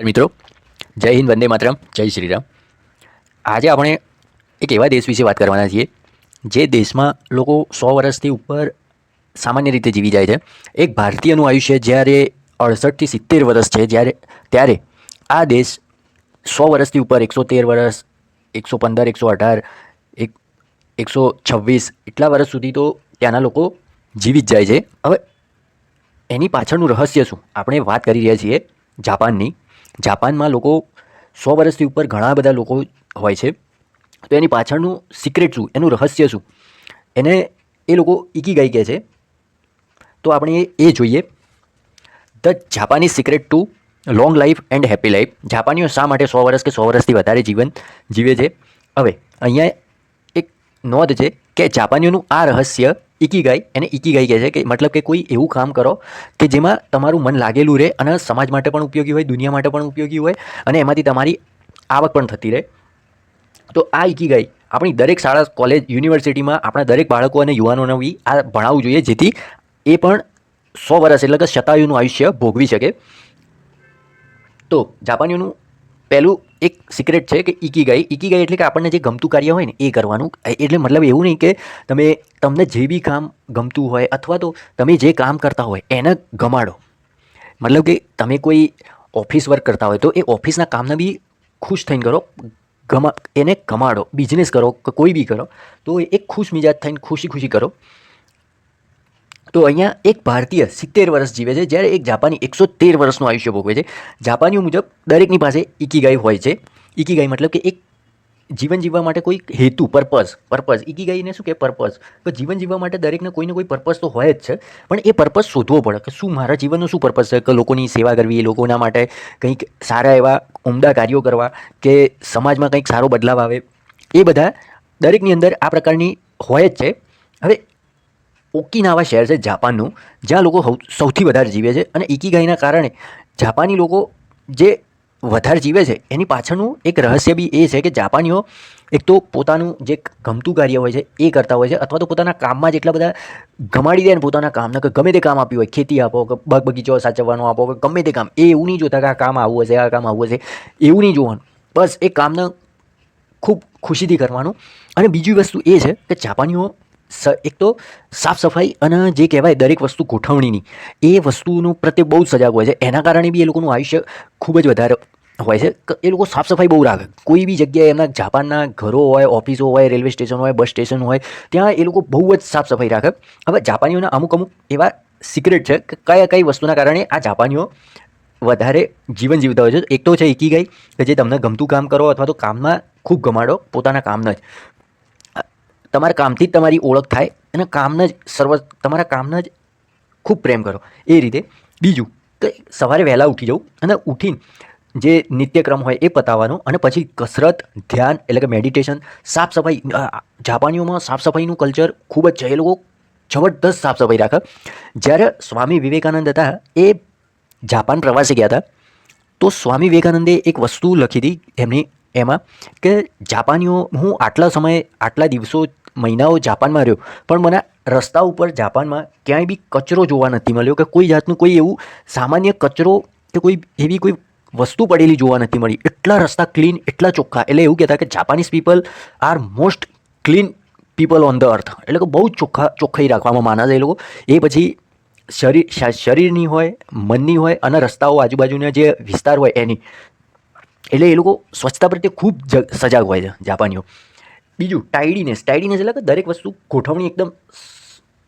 મિત્રો. જય હિન્દ, વંદે માતરમ. જય શ્રી રામ. આજે આપણે એક એવા દેશ વિશે વાત કરવાના છીએ, જે દેશમાં લોકો સો વર્ષથી ઉપર સામાન્ય રીતે જીવી જાય છે. એક ભારતીયનું આયુષ્ય જ્યારે અડસઠથી સિત્તેર વર્ષ છે, જ્યારે, ત્યારે આ દેશ સો વર્ષથી ઉપર, એકસો તેર વર્ષ, એકસો પંદર, એકસો અઢાર, એક, એકસો છવ્વીસ એટલા વર્ષ સુધી તો ત્યાંના લોકો જીવી જ જાય છે. હવે એની પાછળનું રહસ્ય શું? આપણે વાત કરી રહ્યા છીએ જાપાનની. જાપાનમાં લોકો સો વર્ષથી ઉપર ઘણા બધા લોકો હોય છે. તો એની પાછળનું સિક્રેટ શું? એનું રહસ્ય શું? એને એ લોકો ઇકીગાઈ કહે છે. તો આપણે એ- જોઈએ. The Japanese secret to long life and happy life જાપાનીઓ શા માટે સો વર્ષ કે સો વર્ષથી વધારે જીવન જીવે છે? હવે, અહીંયા એક નોંધ છે કે જાપાનીઓનું આ રહસ્ય ઇકીગાઈ, એને ઇકીગાઈ કહે છે કે મતલબ કે કોઈ એવું કામ કરો કે જેમાં તમારું મન લાગેલું રહે અને સમાજ માટે પણ ઉપયોગી હોય, દુનિયા માટે પણ ઉપયોગી હોય અને એમાંથી તમારી આવક પણ થતી રહે. તો આ ઇકીગાઈ આપણી દરેક શાળા, કોલેજ, યુનિવર્સિટીમાં આપણા દરેક બાળકો અને યુવાનોને બી આ ભણાવવું જોઈએ જેથી એ પણ સો વર્ષ એટલે કે શતાયુનું આયુષ્ય ભોગવી શકે. તો જાપાનીઓનું પહેલું એક સિક્રેટ છે કે ઇકીગાઈ ઇકીગાઈ એટલે કે આપણને જે ગમતું કાર્ય હોય ને, એ કરવાનું. એટલે મતલબ એવું નહીં કે તમે, તમને જે બી કામ ગમતું હોય અથવા તો તમે જે કામ કરતા હોય, એને ગમાડો. મતલબ કે તમે કોઈ ઓફિસ વર્ક કરતા હોય તો એ ઓફિસના કામને બી ખુશ થઈને કરો, ગમા, એને ગમાડો બિઝનેસ કરો, કોઈ બી કરો, તો એ ખુશ મિજાજ થઈને ખુશી ખુશી કરો. તો અહીંયા એક ભારતીય સિત્તેર વર્ષ જીવે છે, જ્યારે એક જાપાની એકસો તેર વર્ષનું આયુષ્ય ભોગવે છે. જાપાનીઓ મુજબ દરેકની પાસે ઇકીગાઈ હોય છે. ઇકીગાઈ મતલબ કે એક જીવન જીવવા માટે કોઈ હેતુ પર્પઝ પર્પઝ ઇકીગાઈને શું કે પર્પઝ તો જીવન જીવવા માટે દરેકને કોઈને કોઈ પર્પઝ તો હોય જ છે, પણ એ પર્પઝ શોધવો પડે કે શું મારા જીવનનો શું પર્પઝ છે? કે લોકોની સેવા કરવી, એ લોકોના માટે કંઈક સારા એવા ઉમદા કાર્યો કરવા કે સમાજમાં કંઈક સારો બદલાવ આવે. એ બધા દરેકની અંદર આ પ્રકારની હોય જ છે. હવે ઓકિનાવા શહેર છે જાપાનનું, જ્યાં લોકો સૌથી વધારે જીવે છે અને ઇકીગાઈના કારણે જાપાની લોકો જે વધારે જીવે છે, એની પાછળનું એક રહસ્ય બી એ છે કે જાપાનીઓ એક તો પોતાનું જે ગમતું કાર્ય હોય છે, એ કરતા હોય છે, અથવા તો પોતાના કામમાં જ એટલા બધા ગમાડી દે ને પોતાના કામને કે ગમે તે કામ આપ્યું હોય, ખેતી આપો, કે બાગ બગીચો સાચવવાનો આપો, કે ગમે તે કામ, એ એવું નહીં જોતા કે આ કામ આવું હશે, આ કામ આવું હશે, એવું નહીં જોવાનું. બસ એ કામને ખૂબ ખુશીથી કરવાનું. અને બીજી વસ્તુ એ છે કે જાપાનીઓ એક તો સાફ સફાઈ અને જે કહેવાય દરેક વસ્તુ ગોઠવણીની, એ વસ્તુનું પ્રત્યે બહુ જ સજાગ હોય છે. એના કારણે બી એ લોકોનું આયુષ્ય ખૂબ જ વધારે હોય છે. એ લોકો સાફ સફાઈ બહુ રાખે. કોઈ બી જગ્યાએ એમના જાપાનના ઘરો હોય, ઓફિસો હોય, રેલવે સ્ટેશન હોય, બસ સ્ટેશન હોય, ત્યાં એ લોકો બહુ જ સાફ સફાઈ રાખે. હવે જાપાનીઓના અમુક અમુક એવા સિક્રેટ છે કે કયા કઈ વસ્તુના કારણે આ જાપાનીઓ વધારે જીવન જીવતા હોય છે. એક તો છે ઇકીગાઈ કે જે તમને ગમતું કામ કરો અથવા તો કામમાં ખૂબ ગમાડો, પોતાના કામના જ. તમારા કામથી જ તમારી ઓળખ થાય અને કામને જ સર્વ તમારા કામને જ ખૂબ પ્રેમ કરો. એ રીતે બીજું કે સવારે વહેલા ઉઠી જવું અને ઉઠીને જે નિત્યક્રમ હોય એ પતાવવાનો અને પછી કસરત, ધ્યાન એટલે કે મેડિટેશન સાફ સફાઈ જાપાનીઓમાં સાફ સફાઈનું કલ્ચર ખૂબ જ છે. એ લોકો જબરદસ્ત સાફ સફાઈ રાખે. જ્યારે સ્વામી વિવેકાનંદ હતા, એ જાપાન પ્રવાસે ગયા હતા, તો સ્વામી વિવેકાનંદે એક વસ્તુ લખી હતી એમની એમાં કે જાપાનીઓ હું આટલા સમયે, આટલા દિવસો મહિનાઓ જાપાનમાં રહ્યો. પણ મને રસ્તા ઉપર જાપાનમાં ક્યાંય બી કચરો જોવા નથી મળ્યો કે કોઈ જાતનું કોઈ એવું સામાન્ય કચરો કે કોઈ એવી કોઈ વસ્તુ પડેલી જોવા નથી મળી. એટલા રસ્તા ક્લીન એટલા ચોખ્ખા. એટલે એવું કહેતા કે Japanese people are most clean people on the earth એટલે કે બહુ ચોખ્ખા, ચોખ્ખાઈ રાખવામાં માના છે એ લોકો. એ પછી શરીર શરીરની હોય, મનની હોય અને રસ્તાઓ આજુબાજુના જે વિસ્તાર હોય એની. એટલે એ લોકો સ્વચ્છતા પ્રત્યે ખૂબ જ સજાગ હોય છે, જાપાનીઓ. બીજું ટાઈડીનેસ ટાઈડીનેસ એટલે કે દરેક વસ્તુ ગોઠવણી એકદમ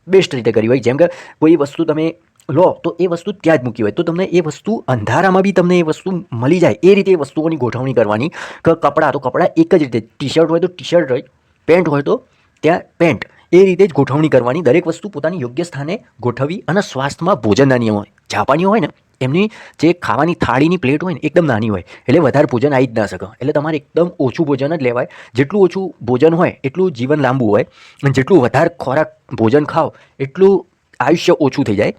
બેસ્ટ રીતે કરી હોય. જેમ કે કોઈ વસ્તુ તમે લો, તો એ વસ્તુ ત્યાં જ મૂકી હોય. તો તમને એ વસ્તુ અંધારામાં બી તમને એ વસ્તુ મળી જાય. એ રીતે એ વસ્તુઓની ગોઠવણી કરવાની. કે કપડાં, તો કપડાં એક જ રીતે. ટી શર્ટ હોય તો ટી શર્ટ હોય પેન્ટ હોય તો ત્યાં પેન્ટ એ રીતે જ ગોઠવણી કરવાની. દરેક વસ્તુ પોતાની યોગ્ય સ્થાને ગોઠવી અને સ્વાસ્થ્યમાં ભોજનના નિયમો જાપાનીઓ હોય ને એમની જે ખાવાની થાળીની પ્લેટ હોય ને, એકદમ નાની હોય. એટલે વધારે ભોજન આવી જ ના શકે. એટલે તમારે એકદમ ઓછું ભોજન જ લેવાય. જેટલું ઓછું ભોજન હોય, એટલું જીવન લાંબુ હોય. અને જેટલું વધારે ખોરાક ભોજન ખાઓ, એટલું આયુષ્ય ઓછું થઈ જાય.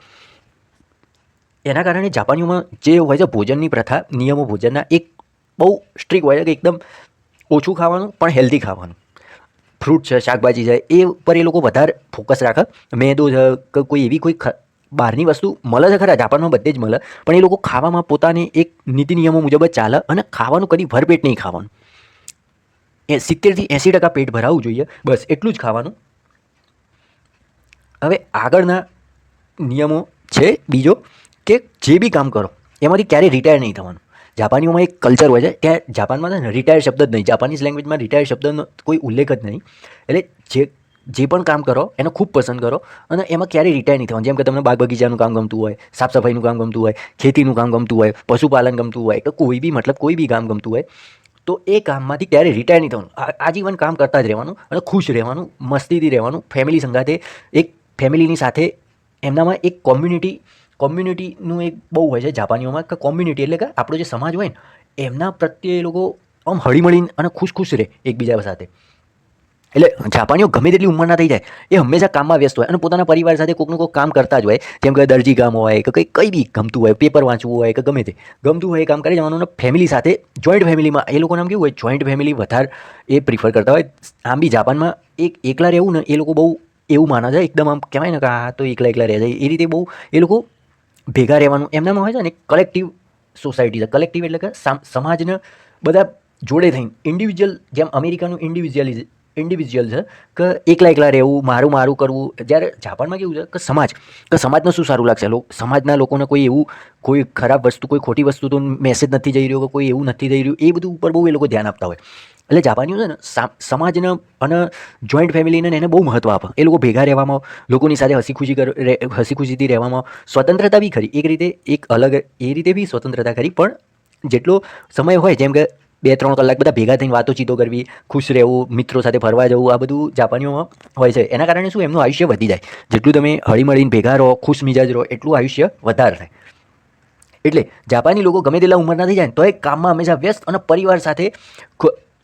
એના કારણે જાપાનીઓમાં જે હોય છે ભોજનની પ્રથા, નિયમો ભોજનના, એક બહુ સ્ટ્રિક હોય છે કે એકદમ ઓછું ખાવાનું, પણ હેલ્ધી ખાવાનું. ફ્રૂટ છે, શાકભાજી છે, એ ઉપર એ લોકો વધારે ફોકસ રાખે. મેદો છે, કે કોઈ એવી કોઈ બહારની વસ્તુ મળે છે ખરા, જાપાનમાં બધે જ મળે, પણ એ લોકો ખાવામાં પોતાની એક નીતિ નિયમો મુજબ જ ચાલે અને ખાવાનું કદી ભરપેટ નહીં ખાવાનું. એ સિત્તેરથી એંસી ટકા પેટ ભરાવવું જોઈએ, બસ એટલું જ ખાવાનું. હવે આગળના નિયમો છે બીજો કે જે બી કામ કરો, એમાંથી ક્યારેય રિટાયર નહીં થવાનું. જાપાનીઓમાં એક કલ્ચર હોય છે, ત્યાં જાપાનમાં રિટાયર શબ્દ જ નહીં જાપાનીઝ લેંગ્વેજમાં રિટાયર શબ્દનો કોઈ ઉલ્લેખ જ નહીં. એટલે જે જે પણ કામ કરો, એને ખૂબ પસંદ કરો અને એમાં ક્યારેય રિટાયર નહીં થવાનું. જેમ કે તમને બાગ બગીચાનું કામ ગમતું હોય સાફ સફાઈનું કામ ગમતું હોય, ખેતીનું કામ ગમતું હોય, પશુપાલન ગમતું હોય કે કોઈ બી મતલબ કોઈ બી કામ ગમતું હોય, તો એ કામમાંથી ક્યારેય રિટાયર નહીં થવાનું. આજીવન કામ કરતા જ રહેવાનું અને ખુશ રહેવાનું, મસ્તીથી રહેવાનું ફેમિલી સંગાથે, એક ફેમિલીની સાથે એમનામાં એક કોમ્યુનિટી કોમ્યુનિટીનું એક બહુ હોય છે જાપાનીઓમાં કે કોમ્યુનિટી એટલે કે આપણો જે સમાજ હોય ને, એમના પ્રત્યે એ લોકો આમ હળીમળીને અને ખુશ ખુશ રહે એકબીજા સાથે. એટલે જાપાનીઓ ગમે તેટલી ઉંમરના થઈ જાય, એ હંમેશા કામમાં વ્યસ્ત હોય અને પોતાના પરિવાર સાથે કોઈકનું કોઈક કામ કરતા જ હોય, જેમ કે દરજી કામ હોય કે કંઈ કંઈ બી ગમતું હોય પેપર વાંચવું હોય કે ગમે તે, ગમતું હોય એ કામ કરી જવાનું ફેમિલી સાથે જોઈન્ટ ફેમિલીમાં એ લોકોને કેવું હોય જોઈન્ટ ફેમિલી વધારે એ પ્રિફર કરતા હોય. આમ બી જાપાનમાં એક એકલા રહેવું ને એ લોકો બહુ એવું માને છે, એકદમ આમ કહેવાય ને કે આ તો એકલા એકલા રહે છે, એ રીતે બહુ એ લોકો ભેગા રહેવાનું, એમનામાં હોય છે ને કલેક્ટિવ સોસાયટી છે. કલેક્ટિવ એટલે કે સામ- સમાજને બધા જોડે થઈને ઇન્ડિવિજ્યુઅલ જેમ અમેરિકાનું ઇન્ડિવિજ્યુઅલિઝ ઇન્ડિવિજ્યુઅલ છે, કે એકલા એકલા રહેવું, મારું મારું કરવું. જ્યારે જાપાનમાં કેવું છે, કે સમાજ, કે સમાજને શું સારું લાગશે? સમાજના લોકોને કોઈ એવું, કોઈ ખરાબ વસ્તુ, કોઈ ખોટી વસ્તુ તો મેસેજ નથી જઈ રહ્યો કે કોઈ એવું નથી થઈ રહ્યું, એ બધું ઉપર બહુ એ લોકો ધ્યાન આપતા હોય. એટલે જાપાનીઓ છે ને સમાજને અને જોઈન્ટ ફેમિલીને એને બહુ મહત્ત્વ આપે. એ લોકો ભેગા રહેવામાં, લોકોની સાથે હસી ખુશી કર હસી ખુશીથી રહેવામાં, સ્વતંત્રતા બી ખરી. એક રીતે એક અલગ, એ રીતે બી સ્વતંત્રતા ખરી. પણ જેટલો સમય હોય, જેમ કે બે ત્રણ કલાક બધા ભેગા થઈને વાતોચીતો કરવી, ખુશ રહેવું, મિત્રો સાથે ફરવા જવું, આ બધું જાપાનીઓમાં હોય છે. એના કારણે શું? એમનું આયુષ્ય વધી જાય. જેટલું તમે હળીમળીને ભેગા રહો, ખુશ મિજાજ રહો, એટલું આયુષ્ય વધારે થાય. એટલે જાપાની લોકો ગમે તેટલા ઉંમરના થઈ જાય તો એ કામમાં હંમેશા વ્યસ્ત અને પરિવાર સાથે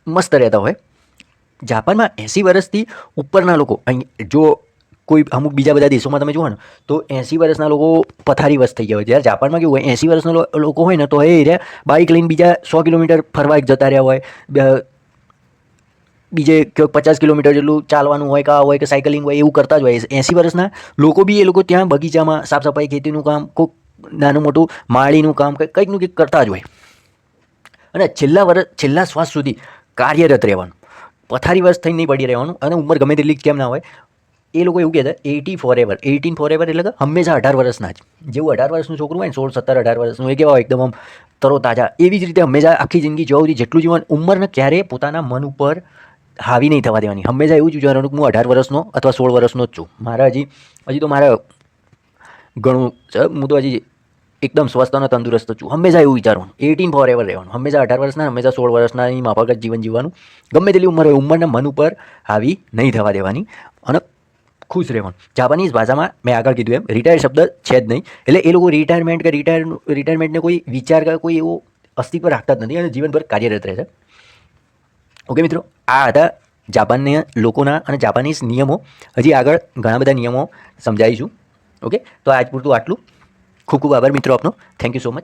મસ્ત રહેતા હોય. જાપાનમાં એંસી વર્ષથી ઉપરના લોકો, અહીં જો કોઈ અમુક બીજા બધા દેશોમાં તમે જુઓ ને, તો એંસી વર્ષના લોકો પથારી પથારીવશ થઈ ગયા હોય. જ્યારે જાપાનમાં કેવું હોય, એંસી વર્ષના લોકો હોય ને, તો એ રહ્યા બાઇક લઈને બીજા સો કિલોમીટર ફરવા જતા રહ્યા હોય. બીજે ક્યાંક પચાસ કિલોમીટર જેટલું ચાલવાનું હોય કે હોય કે સાયકલિંગ હોય, એવું કરતા જ હોય. એંસી વર્ષના લોકો બી એ લોકો ત્યાં બગીચામાં સાફ સફાઈ ખેતીનું કામ કોઈક નાનું મોટું માળીનું કામ કંઈક કંઈકનું કંઈક કરતા જ હોય. અને છેલ્લા વર્ષ છેલ્લા શ્વાસ સુધી કાર્યરત રહેવાનું. પથારી વર્ષ થઈને નહીં પડી રહેવાનું. અને ઉંમર ગમે તેટલી કેમ ના હોય. એ લોકો એવું કહેતા eighty four ever eighteen four ever એટલે કે હંમેશા અઢાર વર્ષના જ. જેવું અઢાર વર્ષનું છોકરું હોય ને, સોળ, સત્તર, અઢાર વર્ષનું, એ કેવા એકદમ આમ તરો તાજા એવી જ રીતે હંમેશા આખી જિંદગી સુધી જેટલું જીવન ઉંમરને ક્યારેય પોતાના મન ઉપર હાવી નહીં થવા દેવાની. હંમેશા એવું જ વિચારવાનું કે હું અઢાર વર્ષનો અથવા સોળ વર્ષનો જ છું. મારા હજી હજી તો મારા ઘણું હું તો હજી એકદમ સ્વસ્થ અને તંદુરસ્ત છું. હંમેશા એવું વિચારવાનું. એટીન ફોર એવર રહેવાનું. હંમેશા અઢાર વર્ષના, હંમેશા સોળ વર્ષના માફક જીવન જીવવાનું. ગમે તેટલી ઉંમર હોય, ઉંમરના મન ઉપર હાવી નહીં થવા દેવાની. અને ખુશ રહેવાનું. જાપાનીઝ ભાષામાં મેં આગળ કીધું એમ રિટાયર શબ્દ છે જ નહીં. એટલે એ લોકો રિટાયરમેન્ટ કે રિટાયર રિટાયરમેન્ટને કોઈ વિચાર કે કોઈ એવો અસ્તિત્વ રાખતા જ નથી અને જીવનભર કાર્યરત રહે છે. ઓકે મિત્રો, આ હતા જાપાનના લોકોના અને જાપાનીઝ નિયમો. હજી આગળ ઘણા બધા નિયમો સમજાવીશું. ઓકે તો આજ પૂરતું આટલું. ખૂબ ખૂબ આભાર મિત્રો આપનો. Thank you so much